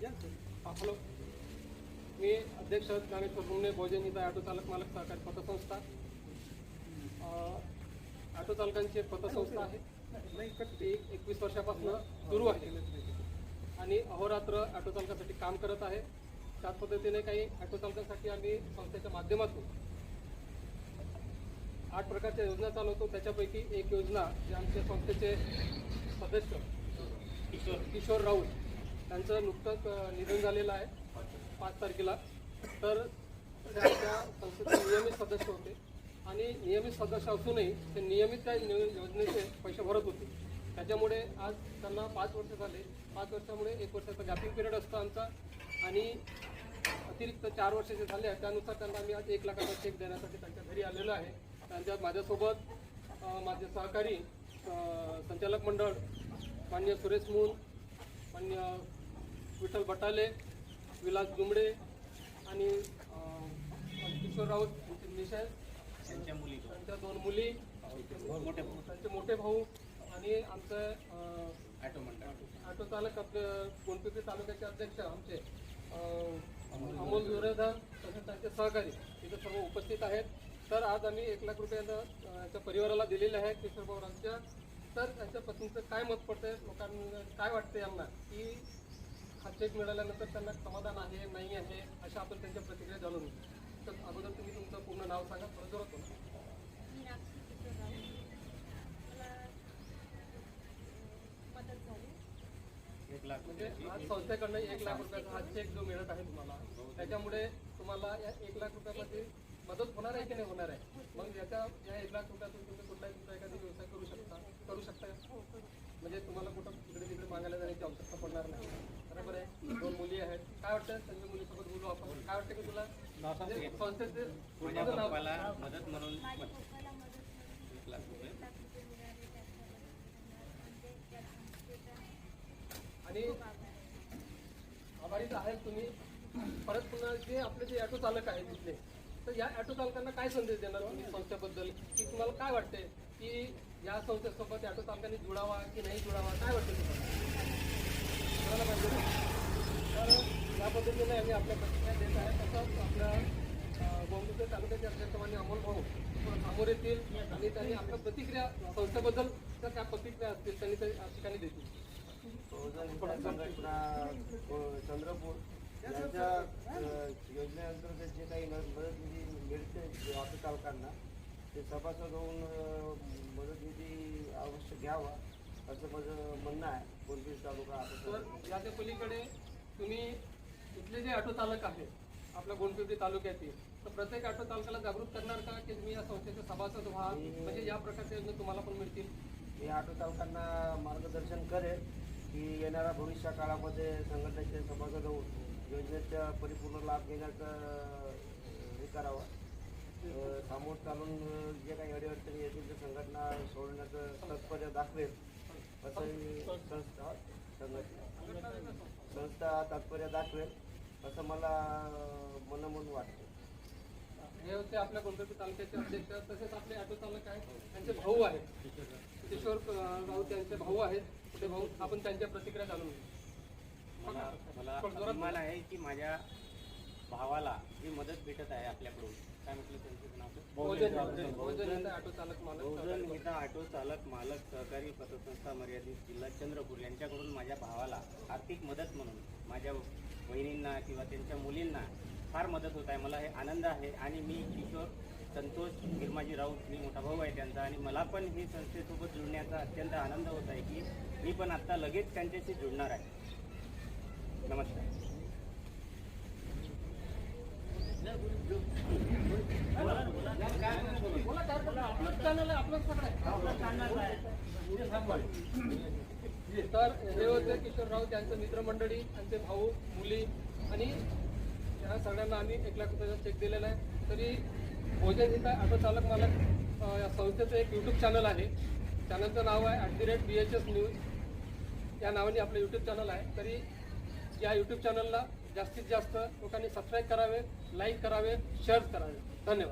Hello मी अध्यक्ष ज्ञानेश्वर रुमणे भोजन इथं ऑटो चालक मालक सहकारी पतसंस्था. ॲटो ऑटो चालकांची एक पतसंस्था आहे. ती एकवीस वर्षापासून सुरू आहे. आणि अहोरात्र ऑटो चालकासाठी काम करत आहे. त्याच पद्धतीने काही ऑटो चालकांसाठी आम्ही संस्थेच्या माध्यमातून आठ प्रकारच्या योजना चालवतो. त्याच्यापैकी एक योजना जे आमच्या संस्थेचे सदस्य किशोर किशोर राऊत त्यांचं नुकतंच निधन झालेलं आहे पाच तारखेला. तर त्या संस्थेचे नियमित सदस्य होते आणि नियमित सदस्य असूनही ते नियमित त्या योजनेचे पैसे भरत होते. त्याच्यामुळे आज त्यांना पाच वर्ष झाले. पाच वर्षामुळे एक वर्षाचा गॅपिंग पिरियड असतो आमचा आणि अतिरिक्त चार वर्षाचे झाले आहे त्यानुसार त्यांना आम्ही आज एक लाखाचा चेक देण्यासाठी त्यांच्या घरी आलेलो आहे. त्यांच्यात माझ्यासोबत माझे सहकारी संचालक मंडळ मान्य सुरेश मून मान्य विठ्ठल बटाले विलास गुंबडे आणि किशोर राऊत यांचे मिसेस त्यांच्या मुली त्यांच्या दोन मुली. मोठे भाऊ. त्यांचे मोठे भाऊ आणि आमचं ऑटो मंडळ ऑटो चालक आपले गोंडपिंपरी तालुक्याचे अध्यक्ष आमचे अमोल विरोधक तसेच त्यांचे सहकारी इथे सर्व उपस्थित आहेत. तर आज आम्ही एक लाख रुपयानं अं, यांच्या परिवाराला दिलेले आहे किशोर पवारांच्या तर त्यांच्या पत्नीचं काय मत पडतंय लोकांना काय वाटतं यांना? की हा चेक मिळाल्यानंतर त्यांना समाधान आहे नाही आहे अशा आपण त्यांच्या प्रतिक्रिया जाणून घेऊ. तर अगोदर तुम्ही तुमचं पूर्ण नाव सांगा परत जोरात मला मदत झाली. एक लाख म्हणजे आज संस्थेकडनं एक लाख रुपयाचा हा चेक जो मिळत आहे तुम्हाला त्याच्यामुळे तुम्हाला या एक लाख रुपयामध्ये मदत होणार आहे की नाही होणार आहे? मग याच्या या एक लाख रुपयातून तुम्ही कुठलाही तुमचा एखादी व्यवसाय करू शकता करू शकता? हो म्हणजे तुम्हाला कुठं तिकडे तिकडे मागायला जाण्याची आवश्यकता पडणार नाही. दोन मुली आहेत. काय वाटतं? त्यांच्या मुलीसोबत बोलू आपण. काय वाटतं की तुला? म्हणजे संस्थेचे माझ्या तुझं नाव- पप्पाला मदत म्हणून माझ्या पप्पाला मदत म्हणून एक लाख रुपये एक लाख रुपये मिळाले त्याच्याबद्दल म्हणजे त्या संस्थेचा आणि खूप आभार आहे. आहेत तुम्ही. परत पुन्हा जे आपले जे ऑटो चालक आहेत तिथले तर या ऑटो चालकांना काय संदेश देणार तुम्ही संस्थेबद्दल? की तुम्हाला काय वाटते की या संस्थेसोबत ऑटो चालकांनी जुडावा की नाही जुडावा काय वाटतं तुम्हाला? कळायला पाहिजे ना? तर या पद्धतीने आम्ही आपल्या प्रतिक्रिया देत आहे तसंच आपल्या गोंदिवली तालुक्याचे अध्यक्ष मान्य अमोल भाऊ समोर येतील आणि त्यांनी आपल्या प्रतिक्रिया संस्थेबद्दल त्या काय प्रतिक्रिया असतील त्यांनी ते या ठिकाणी देतील. चंद्रपूर यांच्या योजनेअंतर्गत जे काही मदत निधी मिळते जे ऑटो चालकांना ते सभासद होऊन मदत निधी अवश्य घ्यावा असं माझं म्हणणं आहे. कोणतीच तालुका तर चालक याच्या पलीकडे तुम्ही इथले जे ऑटो चालक आहेत आपल्या गोंडपिंपरी तालुक्यातील तर प्रत्येक ऑटो चालकाला जागृत करणार का की तुम्ही या संस्थेचे सभासद व्हा? म्हणजे या प्रकारच्या योजना तुम्हाला पण मिळतील. मी ऑटो चालकांना मार्गदर्शन करेन की येणाऱ्या भविष्य काळामध्ये संघटनेचे सभासद होऊन योजनेचा परिपूर्ण लाभ घेण्याचा हे करावा. सामोर चालून जे काही अडीअडचणी येतील ते संघटना सोडण्याचं तत्पर्य दाखवेल. असंही संस्था संघटना संस्था तात्पर्य दाखवेल असं मला मनोमन वाटतं. हे होते आपल्या गोंडपिंपरी तालुक्याचे अध्यक्ष. तसेच आपले ऑटो चालक आहेत. त्यांचे भाऊ आहेत. किशोर राऊत यांचे भाऊ आहेत. ते भाऊ आपण त्यांच्या प्रतिक्रिया जाणून घेऊ. मला मला आहे की माझ्या भावाला जी मदत भेटत आहे आपल्याकडून. काय म्हटलं त्यांचं नाव? बहुजन बहुजन ऑटो चालक मालक बहुजन सहकारी हिता ऑटो चालक मालक सहकारी पतसंस्था मर्यादित जिल्हा चंद्रपूर यांच्याकडून माझ्या भावाला आर्थिक मदत म्हणून माझ्या बहिणींना किंवा त्यांच्या मुलींना फार मदत होत आहे. मला हे आनंद आहे आणि मी किशोर संतोष गिरमाजी राऊत मी मोठा भाऊ आहे त्यांचा आणि मला पण ही संस्थेसोबत जुळण्याचा अत्यंत आनंद होत आहे की मी पण आत्ता लगेच त्यांच्याशी जुळणार आहे नमस्कार बोला काय बोला आपलंच चॅनल आहे आपलंच पकडाय तर हे होते किशोर राऊत यांचं मित्रमंडळी त्यांचे भाऊ मुली आणि या सगळ्यांना आम्ही एक लाख रुपयाचा चेक दिलेला आहे. तरी भोजन हिता ऑटो चालक मालक या संस्थेचं एक यूट्यूब चॅनल आहे. चॅनलचं नाव आहे at the rate B H S news या नावाने आपलं यूट्यूब चॅनल आहे. तरी या यूट्यूब चॅनलला जास्तीत जास्त लोकांनी सबस्क्राईब करावे लाईक करावे शेअर करावे. धन्यवाद.